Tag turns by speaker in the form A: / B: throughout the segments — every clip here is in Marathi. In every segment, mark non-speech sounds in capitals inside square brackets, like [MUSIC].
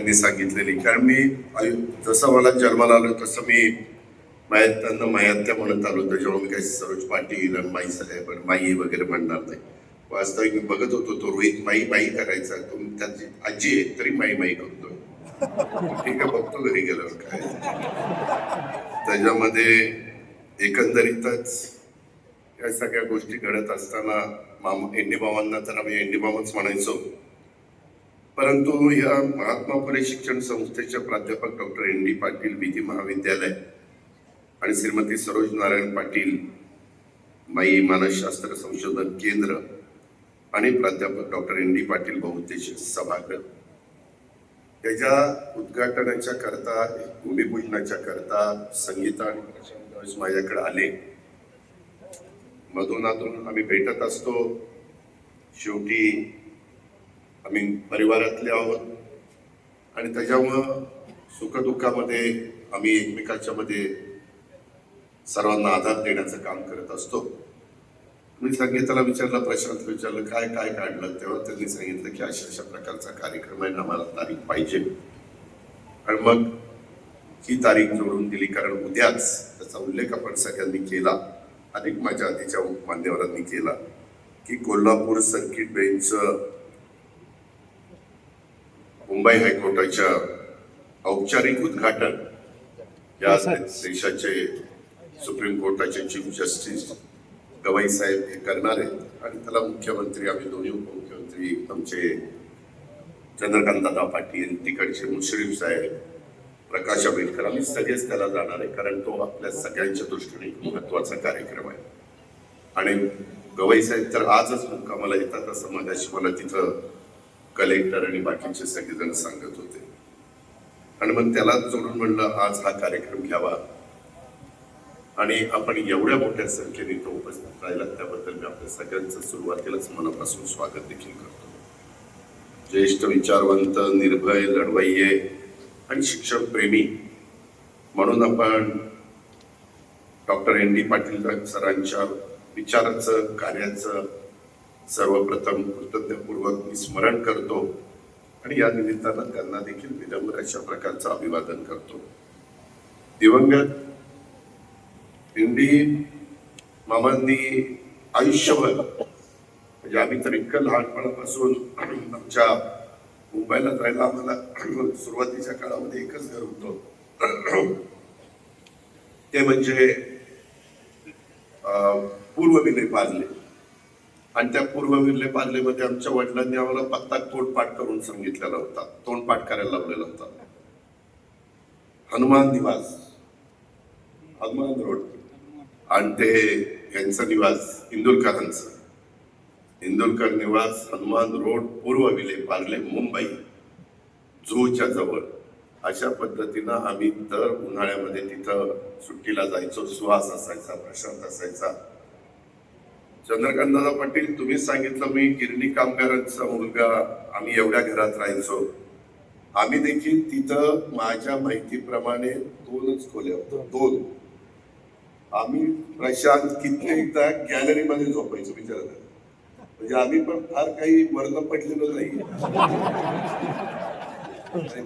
A: त्यांनी सांगितलेली. कारण मी आयु जसं मला जन्माला आलो तसं मी मायात्यांना मायात्या म्हणत आलो त्याच्यामुळे मी काही सरोज पाटील आणि माई साहेब आणि माई वगैरे म्हणणार नाही. वास्तविक मी बघत होतो तो रोहित माई माई करायचा. तो त्याची आजी आहे तरी माई माई करतोय ठीक आहे बघतो घरी गेल्यावर काय? त्याच्यामध्ये एकंदरीतच या सगळ्या गोष्टी घडत असताना मामा एंडी मामांना तर आम्ही एंडी मामाच म्हणायचो. परंतु या महात्मा फुले शिक्षण संस्थेचे प्राध्यापक डॉक्टर एन डी पाटील विधी महाविद्यालय आणि श्रीमती सरोज नारायण पाटील माई मानसशास्त्र संशोधन केंद्र आणि प्राध्यापक डॉक्टर एन डी पाटील बहुतेश सभागृह. त्याच्या उद्घाटनाच्या करता भूमिपूजनाच्या करता संगीता आणि माझ्याकडे आले. मधूनातून आम्ही भेटत असतो. शेवटी आम्ही परिवारातले आहोत. आणि त्याच्यामुळं सुखदुःखामध्ये आम्ही एकमेकाच्या मध्ये सर्वांना आधार देण्याचं काम करत असतो. मी संगीताला विचारलं प्रशांत विचारलं काय काय काढलं? तेव्हा त्यांनी सांगितलं की अशा अशा प्रकारचा कार्यक्रम आहे ना मला तारीख पाहिजे. आणि मग ही तारीख जोडून दिली कारण उद्याच त्याचा उल्लेख आपण सगळ्यांनी केला अधिक माझ्या आधीच्या मान्यवरांनी केला की कोल्हापूर सर्किट बेंचचं मुंबई हायकोर्टाच्या औपचारिक उद्घाटन या देशाचे सुप्रीम कोर्टाचे चीफ जस्टिस गवाई साहेब हे करणार आहेत. आणि त्याला मुख्यमंत्री आम्ही दोन्ही उपमुख्यमंत्री आमचे चंद्रकांतदादा पाटील तिकडचे मुश्रीफ साहेब प्रकाश आंबेडकर आम्ही सगळेच त्याला जाणार आहे. कारण तो आपल्या सगळ्यांच्या दृष्टीने एक महत्त्वाचा कार्यक्रम आहे. आणि गवाई साहेब तर आजच मुक्कामाला येतात असं मगाशी मला तिथं कलेक्टर आणि बाकीचे सगळेजण सांगत होते. आणि मग त्याला जोडून म्हणलं आज हा कार्यक्रम घ्यावा. आणि आपण एवढ्या मोठ्या संख्येने तो उपस्थित राहिला त्याबद्दल मी आपल्या सगळ्यांचं सुरुवातीलाच मनापासून स्वागत देखील करतो. ज्येष्ठ विचारवंत निर्भय लढवय्ये आणि शिक्षक प्रेमी म्हणून आपण डॉक्टर एन डी पाटील सरांच्या विचाराचं कार्याचं सर्वप्रथम कृतज्ञपूर्वक मी स्मरण करतो आणि या निमित्तानं त्यांना देखील विनम्र अशा प्रकारचं अभिवादन करतो. दिवंगत इंडी मामांनी आयुष्यभर म्हणजे आम्ही तर इतकं लहानपणापासून आमच्या मुंबईला जायला आम्हाला सुरुवातीच्या काळामध्ये एकच घर होतं. ते म्हणजे अं, पूर्व विनय पाजले आणि त्या पूर्व विले पार्लेमध्ये आमच्या वडिलांनी आम्हाला पत्ता तोंडपाठ करून सांगितलेला होता. तोंडपाठ करायला लावलेला होता. हनुमान निवास. हनुमान रोड. आणि ते यांचा निवास इंदुरकरांचं इंदुरकर निवास हनुमान रोड पूर्व विले पार्ले मुंबई. झूच्या जवळ. अशा पद्धतीनं आम्ही दर उन्हाळ्यामध्ये तिथं सुट्टीला जायचो. सुहास असायचा प्रशांत असायचा. चंद्रकांतदादा पाटील तुम्ही सांगितलं मी गिरणी कामगारांचा मुलगा आम्ही एवढ्या घरात राहायचो. आम्ही देखील तिथं माझ्या माहितीप्रमाणे दोनच खोल्या होत्या. दोन. आम्ही प्रशांत कित्येकदा गॅलरीमध्ये झोपायचो विचार म्हणजे आम्ही पण फार काही वर्ण पडलेलो नाही.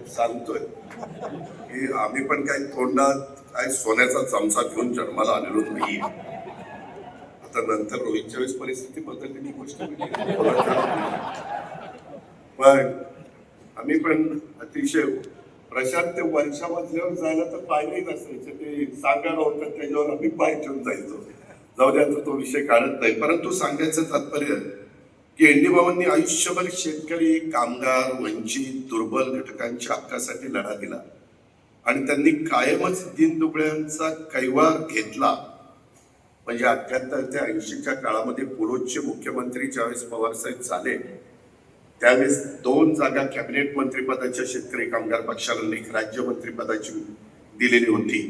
A: सांगतोय की आम्ही पण काही तोंडात काय सोन्याचा चमचा घेऊन जन्माला आलेलो नाही. आता नंतर रोहितच्या वेळेस परिस्थिती बदललेली गोष्ट. [LAUGHS] पण आम्ही पण अतिशय प्रशांत ते वर्षा मजल्यावर जायला तर पायही नसायचे ते सांगायला होतं त्याच्यावर आम्ही पाय ठेवून जायचो. जाऊ द्या तो विषय काढत नाही. परंतु सांगायचं तात्पर्य की एन डी बाबांनी आयुष्यभर शेतकरी कामगार वंचित दुर्बल घटकांच्या हक्कासाठी लढा दिला. आणि त्यांनी कायमच दीनदुबळ्यांचा कैवार घेतला. म्हणजे अठ्याहत्तर ते ऐंशीच्या काळामध्ये पुरोजचे मुख्यमंत्री ज्यावेळेस पवारसाहेब झाले त्यावेळेस दोन जागा कॅबिनेट मंत्रीपदाच्या शेतकरी कामगार पक्षाला एक राज्यमंत्रीपदाची दिलेली होती.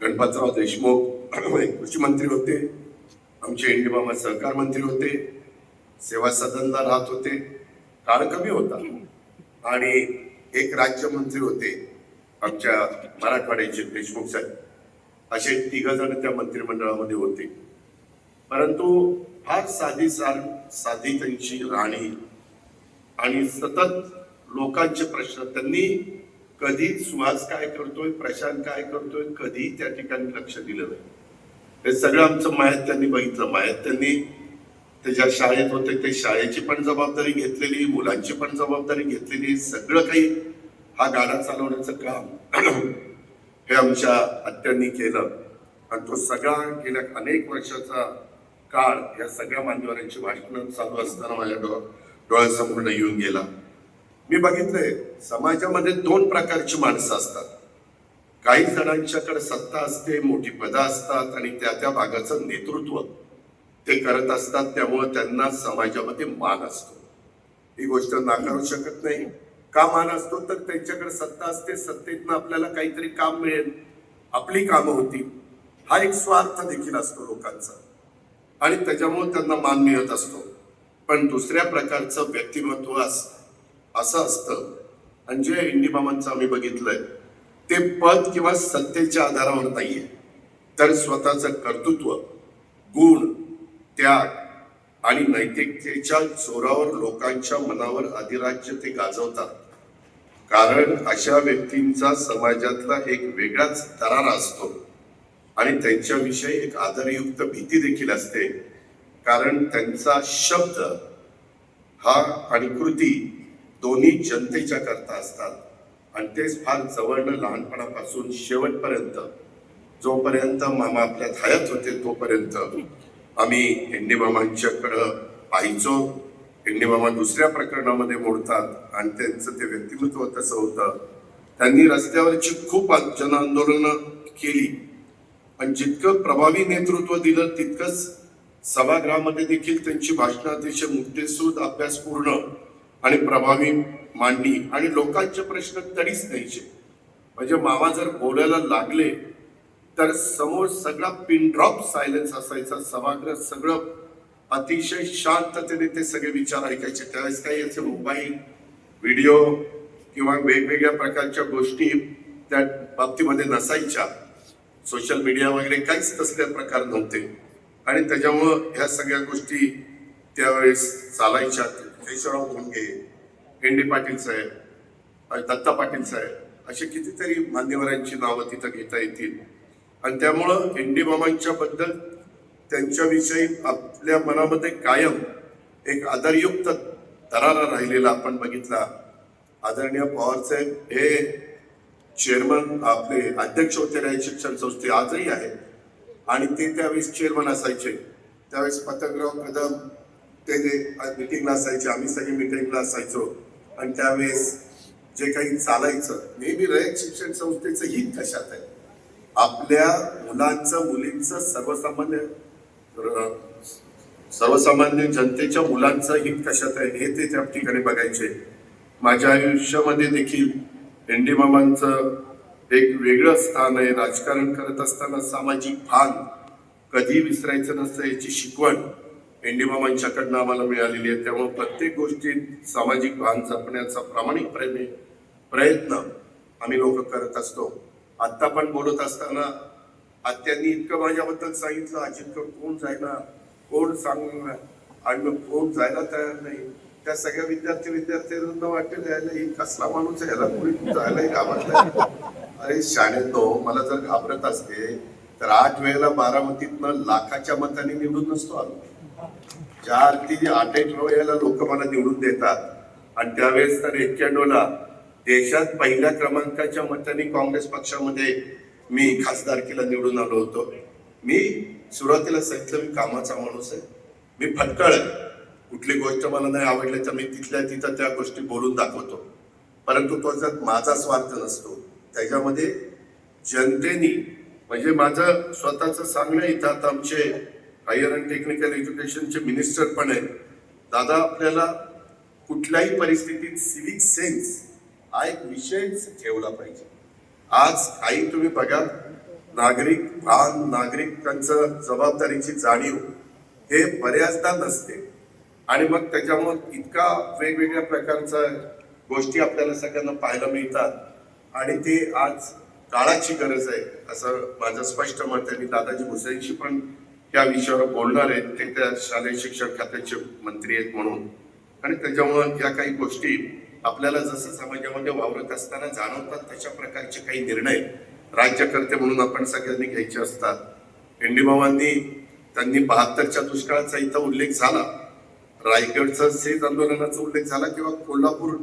A: गणपतराव देशमुख कृषी मंत्री होते आमचे एन सहकार मंत्री होते सेवा सदनला राहत होते काळ कमी होता. आणि एक राज्यमंत्री होते आमच्या मराठवाड्याचे देशमुख साहेब. असे तिघ जण त्या मंत्रिमंडळामध्ये होते. परंतु फार साधी सार साधी त्यांची राणी आणि सतत लोकांचे प्रश्न त्यांनी कधी सुहास काय करतोय प्रशांत काय करतोय कधी त्या ठिकाणी लक्ष दिलं नाही. हे सगळं आमचं मायात त्यांनी बघितलं. मायात त्यांनी ते ज्या शाळेत होते ते शाळेची पण जबाबदारी घेतलेली मुलांची पण जबाबदारी घेतलेली सगळं काही हा गाडा चालवण्याचं काम हे आमच्या आत्यांनी केलं. आणि तो सगळा गेल्या अनेक वर्षाचा काळ या सगळ्या मान्यवरांची भाषणं चालू असताना माझ्या डो डोळ्यासमोर येऊन गेला. मी बघितलंय समाजामध्ये दोन प्रकारची माणसं असतात. काही जणांच्याकडे सत्ता असते मोठी पदं असतात आणि त्या त्या भागाचं नेतृत्व ते करत असतात. त्यामुळे त्यांना समाजामध्ये मान असतो. ही गोष्ट नाकारू शकत नाही. का मान असतो तर त्यांच्याकडे सत्ता असते सत्तेतनं आपल्याला काहीतरी काम मिळेल आपली कामं होती हा एक स्वार्थ देखील असतो लोकांचा. आणि त्याच्यामुळे त्यांना मान मिळत असतो. पण दुसऱ्या प्रकारचं व्यक्तिमत्व असं असतं. आणि जे इंडिमामांचं आम्ही बघितलंय ते पद किंवा सत्तेच्या आधारावर नाहीये. तर स्वतःचं कर्तृत्व गुण त्याग आणि नैतिकतेच्या जोरावर लोकांच्या मनावर अधिराज्य ते गाजवतात. कारण अशा व्यक्तींचा समाजातला एक वेगळाच दरारा असतो. आणि त्यांच्याविषयी एक आदरयुक्त भीती देखील असते. कारण त्यांचा शब्द हा आणि कृती दोन्ही जनतेच्या करता असतात. आणि तेच फार जवळनं लहानपणापासून शेवटपर्यंत जोपर्यंत मामा आपल्या हयात होते तोपर्यंत आम्ही हेंडे मामांच्याकडं पाहायचो. हेंडे दुसऱ्या प्रकरणामध्ये मोडतात आणि त्यांचं ते व्यक्तिमत्व तसं होतं. त्यांनी रस्त्यावरची खूप जन आंदोलनं केली. पण जितकं प्रभावी नेतृत्व दिलं तितकंच सभागृहामध्ये देखील त्यांची भाषणं अतिशय मुद्देसूद अभ्यासपूर्ण आणि प्रभावी मांडणी आणि लोकांचे प्रश्न तरीच द्यायचे. म्हणजे मामा जर बोलायला लागले तर समोर सगळा पिन ड्रॉप सायलेन्स असायचा. सभागृह सगळं अतिशय शांततेने ते सगळे विचार ऐकायचे. त्यावेळेस काही असे मोबाईल व्हिडिओ किंवा वेगवेगळ्या प्रकारच्या गोष्टी त्या बाबतीमध्ये नसायच्या. सोशल मीडिया वगैरे काहीच तसले प्रकार नव्हते. आणि त्याच्यामुळं ह्या सगळ्या गोष्टी त्यावेळेस चालायच्या. केशवराव धोंडगे हेंडे पाटील साहेब दत्ता पाटील साहेब असे कितीतरी मान्यवरांची नावं तिथं घेता येतील. आणि त्यामुळं हेंडे मामांच्या बद्दल त्यांच्याविषयी आपल्या मनामध्ये कायम एक आदरयुक्त दरारा राहिलेला आपण बघितला. आदरणीय पवारसाहेब हे चेअरमन आपले अध्यक्ष होते राय शिक्षण संस्थे आजही आहे आणि ते त्यावेळेस चेअरमन असायचे. त्यावेळेस पतंगराव कदम ते मिटिंगला असायचे आम्ही सगळे मिटिंगला असायचो. आणि त्यावेळेस जे काही चालायचं नेहमी रयत शिक्षण संस्थेचं हित कशात आहे? आपल्या मुलांचं मुलींचं सर्वसामान्य सर्वसामान्य जनतेच्या मुलांचं हित कशात आहे हे ते त्या ठिकाणी बघायचे. माझ्या आयुष्यामध्ये देखील एनडी मामांचं एक वेगळं स्थान आहे. राजकारण करत असताना सामाजिक भान कधी विसरायचं नसतं याची शिकवण एनडी मामांच्याकडनं आम्हाला मिळालेली आहे. त्यामुळे प्रत्येक गोष्टीत सामाजिक भान जपण्याचा प्रामाणिक प्रयत्न प्रयत्न आम्ही लोक करत असतो. आत्ता पण बोलत असताना आत्यांनी इतकं माझ्याबद्दल सांगितलं अजितकर कोण जायला कोण सांगणार? आणि मग कोण जायला तयार नाही? त्या सगळ्या विद्यार्थी विद्यार्थ्यांना वाटेल यायला ही कसला माणूस यायला याला कोणी जायलाही घाबरत अरे शाळेत मला जर घाबरत असते तर आठ वेळेला बारामतीतनं लाखाच्या मताने निवडून नसतो आलो. चार ते आठ एक वेळेला लोक मला निवडून देतात. आणि त्यावेळेस तर एक्क्याण्णवला देशात पहिल्या क्रमांकाच्या मताने काँग्रेस पक्षामध्ये मी खासदारकीला निवडून आलो होतो. मी सुरुवातीला सांगितलं मी कामाचा माणूस आहे. मी फटकळ. कुठली गोष्ट मला नाही आवडली तर मी तिथल्या तिथं त्या गोष्टी बोलून दाखवतो. परंतु तो त्यात माझा स्वार्थ नसतो त्याच्यामध्ये जनतेनी म्हणजे माझं स्वतःचं सांगणं इथं आता आमचे हायर अँड टेक्निकल एज्युकेशनचे मिनिस्टर पण आहेत. दादा आपल्याला कुठल्याही परिस्थितीत सिव्हिक सेन्स हा एक विषयच ठेवला पाहिजे. आज काही तुम्ही बघा नागरिक भान नागरिकांचं जबाबदारीची जाणीव हे बऱ्याचदा नसते. आणि मग त्याच्यामुळे इतका वेगवेगळ्या प्रकारचा गोष्टी आपल्याला सगळ्यांना पाहायला मिळतात. आणि ते आज काळाची गरज आहे असं माझं स्पष्ट मत आहे. मी दादाजी भुसेंशी पण या विषयावर बोलणार आहेत ते त्या शालेय शिक्षण खात्याचे मंत्री आहेत म्हणून. आणि त्याच्यामुळं या काही गोष्टी आपल्याला जसं समाजामध्ये वावरत असताना जाणवतात तशा प्रकारचे काही निर्णय राज्यकर्ते म्हणून आपण सगळ्यांनी घ्यायचे असतात. इंडिमावांनी त्यांनी बहात्तरच्या दुष्काळाचा इथं उल्लेख झाला. रायगडचं सेज आंदोलनाचा उल्लेख झाला किंवा कोल्हापूर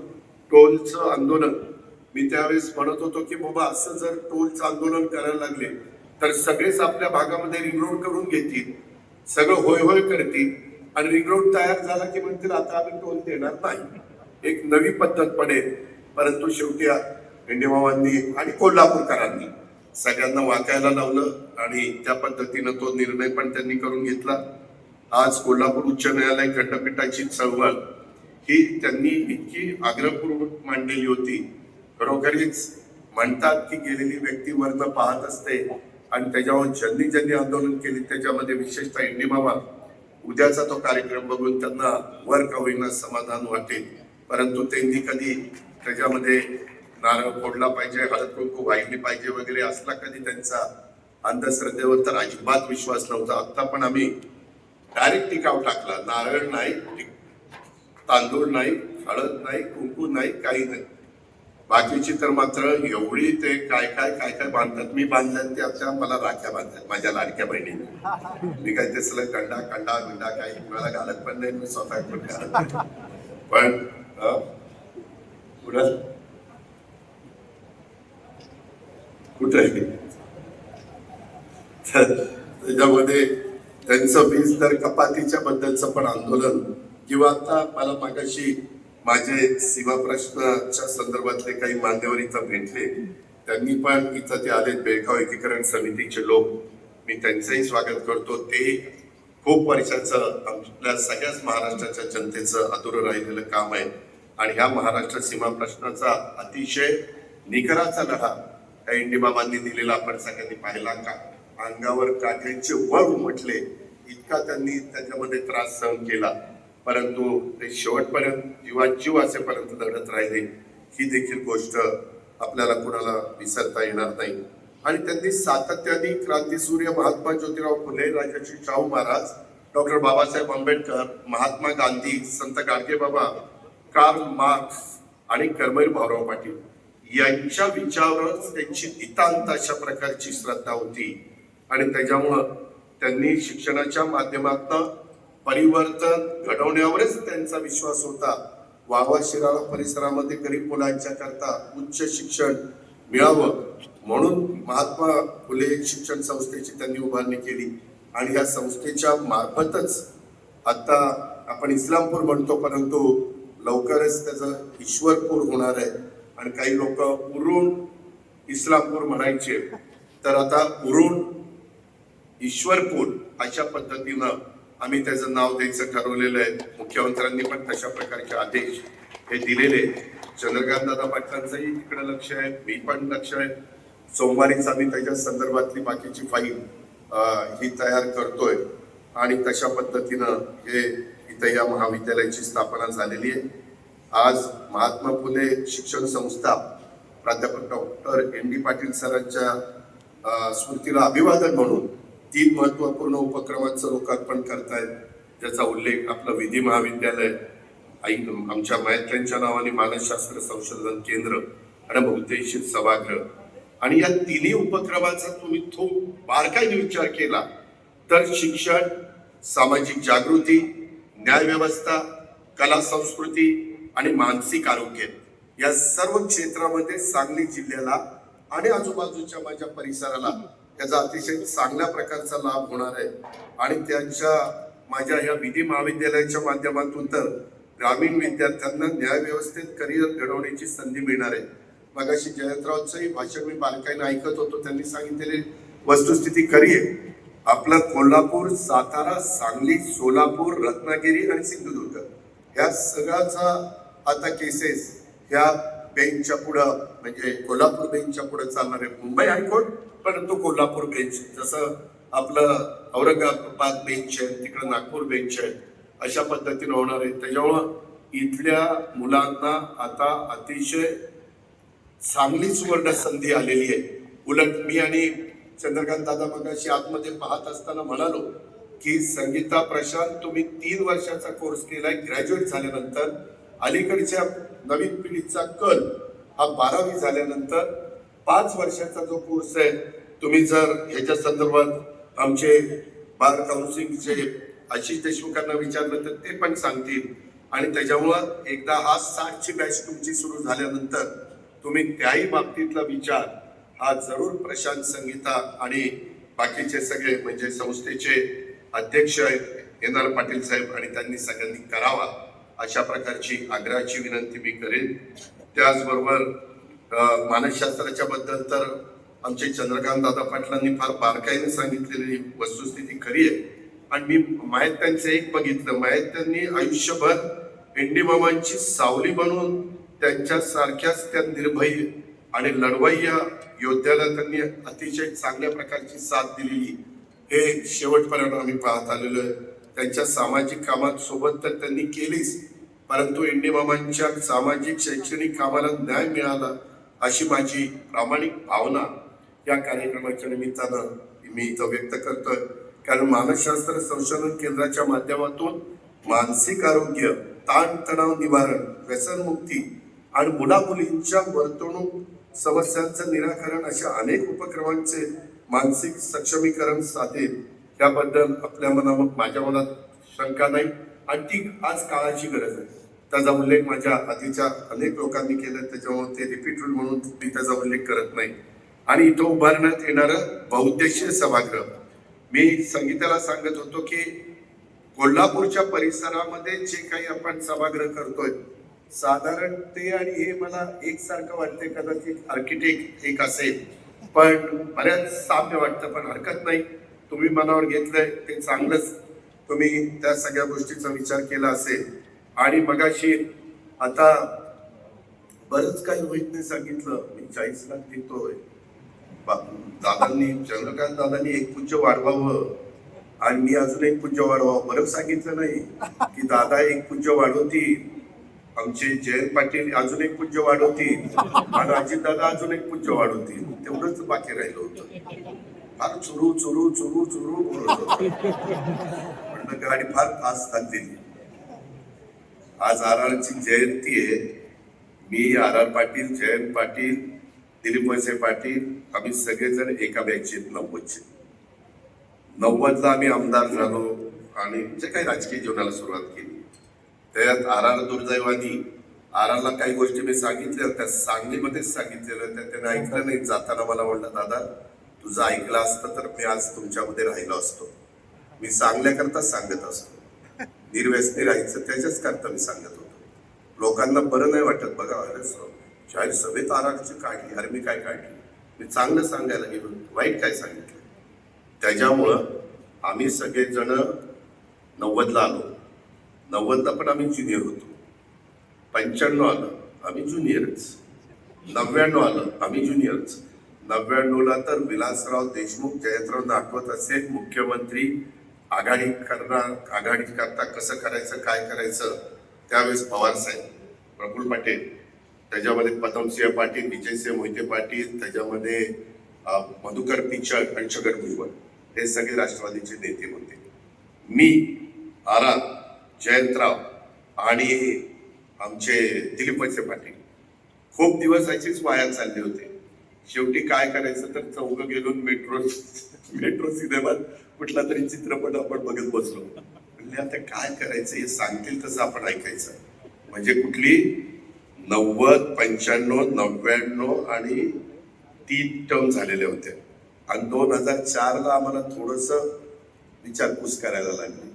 A: टोलचं आंदोलन. मी त्यावेळेस म्हणत होतो की बाबा असं जर टोलचं आंदोलन करायला लागले तर सगळेच आपल्या भागामध्ये रिंग रोड करून घेतील. सगळं होय होय करतील. आणि रिंग रोड तयार झाला की म्हणतील आता आम्ही टोल देणार नाही. एक नवी पद्धत पडेल परंतु शेवटी इंडिमावांनी आणि कोल्हापूरकरांनी सगळ्यांना वाकायला लावलं आणि त्या पद्धतीनं तो निर्णय पण त्यांनी करून घेतला. आज कोल्हापूर उच्च न्यायालय खंडपीठाची चळवळ ही त्यांनी इतकी आग्रहपूर्वक मांडलेली होती. खरोखरीच म्हणतात की गेलेली व्यक्ती वरनं पाहत असते आणि त्याच्यावर ज्यांनी ज्यांनी आंदोलन केले त्याच्यामध्ये विशेषतः इंडिमामा उद्याचा तो कार्यक्रम बघून त्यांना वर का होईना समाधान वाटेल. परंतु त्यांनी कधी त्याच्यामध्ये नारळ फोडला पाहिजे हळद कुंकू वाहिली पाहिजे वगैरे असला कधी त्यांचा अंधश्रद्धेवर तर अजिबात विश्वास नव्हता. आत्ता पण आम्ही डायरेक्ट टिकाव टाकला. नारळ नाही तांदूळ नाही हळद नाही कुंकू नाही काही नाही. बाकीची तर मात्र एवढी ते काय काय काय काय बांधतात. मी बांधल्यात ते आता मला राख्या बांधतात माझ्या लाडक्या बहिणीने. मी काय ते सलग कंडा कंडा बिंडा काही मला घालत पण नाही मी स्वतः पण घालत नाही. पण कुठं कुठं आहे त्याच्यामध्ये त्यांचं वीज दर कपातीच्या बद्दलचं पण आंदोलन किंवा आता मला मागाशी माझे सीमा प्रश्नाच्या संदर्भातले काही मान्यवर इथं भेटले त्यांनी पण इथं ते आले बेळगाव एकीकरण समितीचे लोक. मी त्यांचंही स्वागत करतो. ते खूप वर्षाचं आपल्या सगळ्याच महाराष्ट्राच्या जनतेचं अधुरं राहिलेलं काम आहे. आणि ह्या महाराष्ट्र सीमा प्रश्नाचा अतिशय निकराचा लढा त्या इंडिबाबांनी दिलेला आपण सगळ्यांनी पाहिला का? अंगावर काठ्यांचे वळ उमटले इतका त्यांनी त्याच्यामध्ये त्रास सहन केला. परंतु ते शेवटपर्यंत जीवा जीव असेपर्यंत लढत राहिले. ही देखील गोष्ट आपल्याला कुणाला विसरता येणार नाही. आणि त्यांनी सातत्याने क्रांतीसूर्य Mahatma Jyotirao Phule Rajarshi Shahu Maharaj doctor Babasaheb Ambedkar Mahatma Gandhi Sant Gadgebaba Karl Marx आणि कर्मवीर भाऊराव पाटील यांच्या विचारावरच त्यांची नितांत अशा प्रकारची श्रद्धा होती. आणि त्याच्यामुळं त्यांनी शिक्षणाच्या माध्यमातून परिवर्तन घडवण्यावरच त्यांचा विश्वास होता. वावा शिराळा परिसरामध्ये गरीब मुलांच्या करता उच्च शिक्षण मिळावं म्हणून महात्मा फुले शिक्षण संस्थेची त्यांनी उभारणी केली. आणि या संस्थेच्या मार्फतच आता आपण इस्लामपूर म्हणतो परंतु लवकरच त्याचं ईश्वरपूर होणार आहे. आणि काही लोक उरून इस्लामपूर म्हणायचे तर आता उरून ईश्वरपूर अशा पद्धतीनं आम्ही त्याचं नाव द्यायचं ठरवलेलं आहे. मुख्यमंत्र्यांनी पण तशा प्रकारचे आदेश हे दिलेले चंद्रकांत दादा पाटलांचंही तिकडे लक्ष आहे मी पण लक्ष आहे. सोमवारीच आम्ही त्याच्या संदर्भातली बाकीची फाईल ही तयार करतोय. आणि तशा पद्धतीनं हे इथं या महाविद्यालयाची स्थापना झालेली आहे. आज महात्मा फुले शिक्षण संस्था प्राध्यापक डॉक्टर एन डी पाटील सरांच्या स्मृतीला अभिवादन म्हणून तीन महत्त्वपूर्ण उपक्रमांचं लोकार्पण करतायत. ज्याचा उल्लेख आपलं विधी महाविद्यालय आई आमच्या मायत्र्यांच्या नावाने मानसशास्त्र संशोधन केंद्र आणि बहुद्देशीय सभागृह. आणि या तिन्ही उपक्रमाचा तुम्ही तो बारकाईने विचार केला तर शिक्षण सामाजिक जागृती न्यायव्यवस्था कला संस्कृती आणि मानसिक आरोग्य या सर्व क्षेत्रामध्ये सांगली जिल्ह्याला आणि आजूबाजूच्या माझ्या परिसराला त्याचा अतिशय चांगल्या प्रकारचा लाभ होणार आहे. आणि त्यांच्या माझ्या ह्या विधी महाविद्यालयाच्या माध्यमातून तर ग्रामीण विद्यार्थ्यांना न्यायव्यवस्थेत करिअर घडवण्याची संधी मिळणार आहे. मगाशी जयंतरावचंही भाषण मी बारकाईने ऐकत होतो. त्यांनी सांगितलेली वस्तुस्थिती खरी आहे. आपलं कोल्हापूर सातारा सांगली सोलापूर रत्नागिरी आणि सिंधुदुर्ग. या सगळ्याचा आता केसेस ह्या बेंचच्या पुढं म्हणजे कोल्हापूर बेंचच्या पुढे चालणार आहे मुंबई हायकोर्ट परंतु कोल्हापूर बेंच जसं आपलं औरंगाबाद बेंच आहे तिकडं नागपूर बेंच आहे अशा पद्धतीनं होणार आहे. त्याच्यामुळं इथल्या मुलांना आता अतिशय चांगली सुवर्ण संधी आलेली आहे. उलट मी आणि चंद्रकांत दादा मगाशी आतमध्ये पाहत असताना म्हणालो की संगीता प्रशांत तुम्ही तीन वर्षाचा कोर्स केलाय ग्रॅज्युएट झाल्यानंतर अलीकडच्या नवीन पिढीचा कल हा बारावी झाल्यानंतर पाच वर्षाचा जो कोर्स आहे तुम्ही जर ह्याच्या संदर्भात आमचे बार काउन्सिलिंगचे आशिष देशमुखांना विचारलं तर ते पण सांगतील. आणि त्याच्यामुळं एकदा हा साठची बॅच तुमची सुरू झाल्यानंतर तुम्ही त्याही बाबतीतला विचार हा जरूर प्रशांत संगीता आणि बाकीचे सगळे म्हणजे संस्थेचे अध्यक्ष एन आर पाटील साहेब आणि त्यांनी सगळ्यांनी करावा अशा प्रकारची आग्रहाची विनंती मी करेन. त्याचबरोबर मानसशास्त्राच्या बद्दल तर आमचे चंद्रकांत दादा पाटलांनी फार बारकाईने सांगितलेली वस्तुस्थिती खरी आहे. आणि मी माहीत त्यांचं एक बघितलं माहीत त्यांनी आयुष्यभर एंडी मामांची सावली बनून त्यांच्यासारख्याच त्या निर्भयी आणि लढवय्या योद्ध्याला त्यांनी अतिशय चांगल्या प्रकारची साथ दिलेली. हे शेवटपर्यंत आम्ही पाहत आलेलो आहे. त्यांच्या सामाजिक कामात सोबत तर त्यांनी केलीच. परंतु एंडी मामांच्या सामाजिक शैक्षणिक कामाला न्याय मिळाला अशी माझी प्रामाणिक भावना या कार्यक्रमाच्या निमित्तानं मी इथं व्यक्त करतोय. कारण मानसशास्त्र संशोधन केंद्राच्या माध्यमातून मानसिक आरोग्य ताणतणाव निवारण व्यसनमुक्ती आणि मुलामुलींच्या वर्तणूक समस्यांचं निराकरण अशा अनेक उपक्रमांचे मानसिक सक्षमीकरण साधेल. त्याबद्दल आपल्या मना माझ्या मनात शंका नाही. आणि ती आज काळाची गरज आहे. त्याचा उल्लेख माझ्या आधीच्या अनेक लोकांनी केला. त्याच्यामुळे ते रिपीट होईल म्हणून मी त्याचा उल्लेख करत नाही. आणि इथं उभारण्यात येणारं बहुद्देशीय सभागृह. मी संगीताला सांगत होतो की कोल्हापूरच्या परिसरामध्ये जे काही आपण सभागृह करतोय साधारण ते आणि हे मला एकसारखं वाटते कदाचित आर्किटेक्ट एक असेल. पण बऱ्याच साम्य वाटतं पण हरकत नाही. तुम्ही मनावर घेतलंय ते चांगलंच. तुम्ही त्या सगळ्या गोष्टीचा विचार केला असेल. आणि मगाशी आता बरंच काही रोहितने सांगितलं. मी चाळीस लाख देतोय. बा- दादांनी चंद्रकांत दादांनी एक पूज्य वाढवावं. आणि मी अजून एक पूज्य वाढवावं. बरं सांगितलं नाही की दादा एक पूज्य वाढवतील. आमचे जयंत पाटील अजून एक पूज्य वाढवतील. आणि अजितदादा अजून एक पूज्य वाढवतील. तेवढंच बाकी राहिलं होतं. फार चुरू चुरू चुरू चुरू बोलत होतं. गाडी फार फास्ट चाललेली आज आर आरची जयंती आहे. मी आर आर पाटील जयंत पाटील दिलीप वळसे पाटील आम्ही सगळेजण एका बॅचेत नव्वदचे. नव्वदला आम्ही आमदार झालो आणि जे काही राजकीय जीवनाला सुरुवात केली. त्यात आर आर दुर्दैवानी आर आरला काही गोष्टी मी सांगितल्या त्या सांगलीमध्येच सांगितलेल्या त्या त्याने ऐकलं नाही जाताना मला म्हणलं दादा तुझं ऐकलं असतं तर मी आज तुमच्यामध्ये राहिलो असतो. मी सांगण्याकरता सांगत असतो. निर्व्यसनी राहायचं त्याच्याच करता मी सांगत होतो. लोकांना बरं नाही वाटत बघा अरे स- शाळेत सभेत आराची काढली अरे मी काय काढली? मी चांगलं सांगायला गेलो वाईट काय सांगितलं? त्याच्यामुळं आम्ही सगळेजण नव्वदला आलो. नव्वदला पण आम्ही ज्युनियर होतो. पंच्याण्णव आलं आम्ही ज्युनियरच नव्याण्णव आलं आम्ही ज्युनियरच नव्याण्णवला तर विलासराव देशमुख जयंतराव आठवत असेल मुख्यमंत्री. आघाडी करणार आघाडी करता कसं करायचं काय करायचं? त्यावेळेस पवार साहेब प्रफुल्ल पाटील त्याच्यामध्ये पदमसिंह पाटील विजयसिंह मोहिते पाटील त्याच्यामध्ये मधुकर पिचड आणि छगन भुजबळ. हे सगळे राष्ट्रवादीचे नेते होते. मी आरा जयंतराव आणि आमचे दिलीपचे पाटील. खूप दिवस अशीच वाया चालले होते. शेवटी काय करायचं तर चौघ गेलो मेट्रो मेट्रो सिनेमात कुठला तरी चित्रपट आपण बघत बसलो. म्हणजे आता काय करायचं? हे सांगतील तसं आपण ऐकायचं. म्हणजे कुठली? नव्वद पंच्याण्णव नव्याण्णव आणि तीन टर्म झालेल्या होत्या आणि दोन हजार चारला आम्हाला थोडंसं विचारपूस करायला लागली.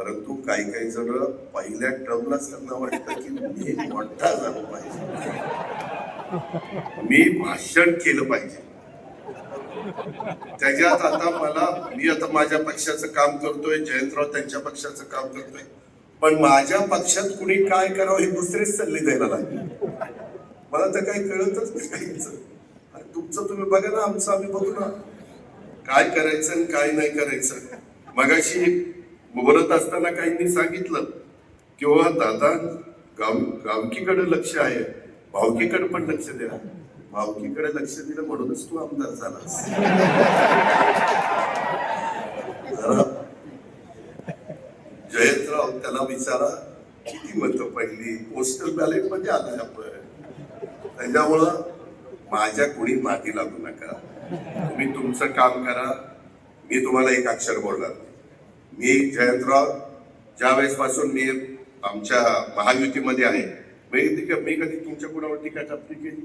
A: परंतु काही काही जण पहिल्या टर्मलाच त्यांना वाटतं की मी मोठा झालो पाहिजे. मी भाषण केलं पाहिजे. त्याच्यात आता मला मी आता माझ्या पक्षाचं काम करतोय जयंतराव त्यांच्या पक्षाचं काम करतोय. पण माझ्या पक्षात कुणी काय करावं हे दुसरेच सल्ले द्यायला लागले. मला तर काही कळतच नाही काहीच तुमचं तुम्ही बघा ना आमचं आम्ही बघू ना. काय करायचं आणि काय नाही करायचं. मगाशी बोलत असताना काहींनी सांगितलं किंवा दादा गाव गावकीकडे लक्ष आहे. भावकीकडे पण लक्ष द्या. भावकीकडे लक्ष दिलं म्हणूनच तू आमदार झाला जरा जयंतराव त्याला विचारा किती मतं पडली? पोस्टल बॅलेटमध्ये आलाय आपण त्याच्यामुळं माझ्या कुणी माती लागू नका. तुम्ही तुमचं काम करा. मी तुम्हाला एक अक्षर बोलणार. नाही. मी जयंतराव ज्या पासून मी आमच्या महायुतीमध्ये आहे मी कधी मी कधी तुमच्या कुणावरती काय टप्पी केली?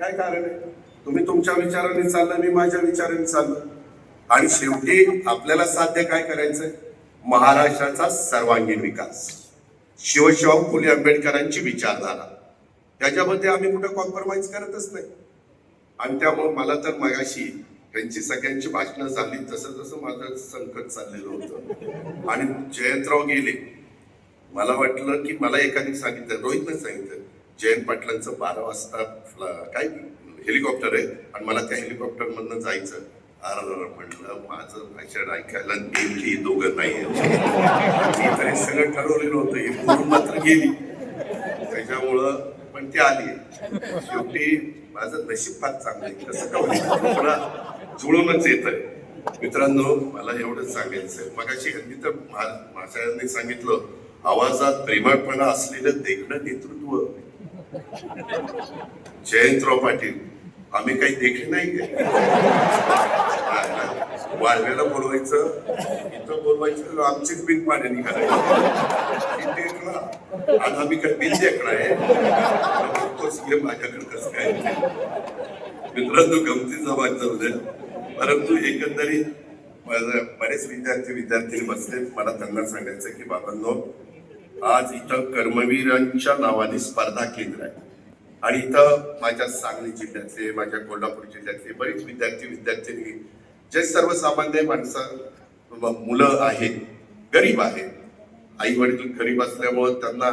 A: काय कारण आहे? तुम्ही तुमच्या विचाराने चाललं मी माझ्या विचाराने चाललो. आणि शेवटी आपल्याला साध्य काय करायचंय? महाराष्ट्राचा सर्वांगीण विकास. शिवशाहू फुले आंबेडकरांची विचारधारा. त्याच्यामध्ये आम्ही कुठं कॉम्प्रोमाइज करतच नाही. आणि त्यामुळे मला तर मगाशी त्यांची सगळ्यांची भाषणं झाली तसं तसं माझं संकट चाललेलं होतं. आणि जयंतराव गेले. मला वाटलं की मला एकाने सांगितलं रोहितने सांगितलं जयंत पाटलांचं बारा वाजता फ्ला- काय? हेलिकॉप्टर आहे. आणि मला त्या हेलिकॉप्टरमधनं जायचं. अरे म्हटलं माझं भाषण ऐकायला नेमकी दोघं नाही आहे तरी सगळं ठरवलेलं होतं. हे म्हणून मात्र गेली. त्याच्यामुळं पण ते आली. शेवटी माझं नशीब फार चांगलं आहे. कसं का जुळूनच येत मित्रांनो मला एवढंच सांगायचं मगाशी हल्ली तर माझ्यांनी सांगितलं आवाजात प्रेमळपणा असलेलं देखणं नेतृत्व. जयंतराव पाटील आम्ही काही देखणे नाही काय? वाळव्याला बोलवायचं इथं बोलवायचं आमचीच बिन पाण्याने करायचं आणि आम्ही काय बिन देखणार आहे? तोच घे माझ्याकडे कसं काय? मित्रांनो गमतीचा भाग जाऊ द्या. परंतु एकंदरीत माझं बरेच विद्यार्थी विद्यार्थी बसले मला त्यांना सांगायचं की बाबांनो आज इथं कर्मवीरांच्या नावाने स्पर्धा केंद्र आहे. आणि इथं माझ्या सांगली जिल्ह्यातले माझ्या कोल्हापूर जिल्ह्यातले बरेच विद्यार्थी विद्यार्थिनी जे सर्वसामान्य माणसं मुलं आहेत गरीब आहेत. आई वडील गरीब असल्यामुळं त्यांना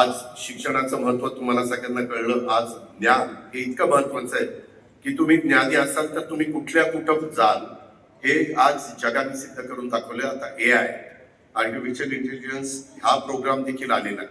A: आज शिक्षणाचं महत्त्व तुम्हाला सगळ्यांना कळलं आज ज्ञान हे इतकं महत्वाचं आहे. की तुम्ही ज्ञानी असाल तर तुम्ही कुठल्या कुठं जाल हे आज जगाने सिद्ध करून दाखवले. आता ए आय आर्टिफिशियल इंटेलिजन्स हा प्रोग्राम देखील आलेला आहे.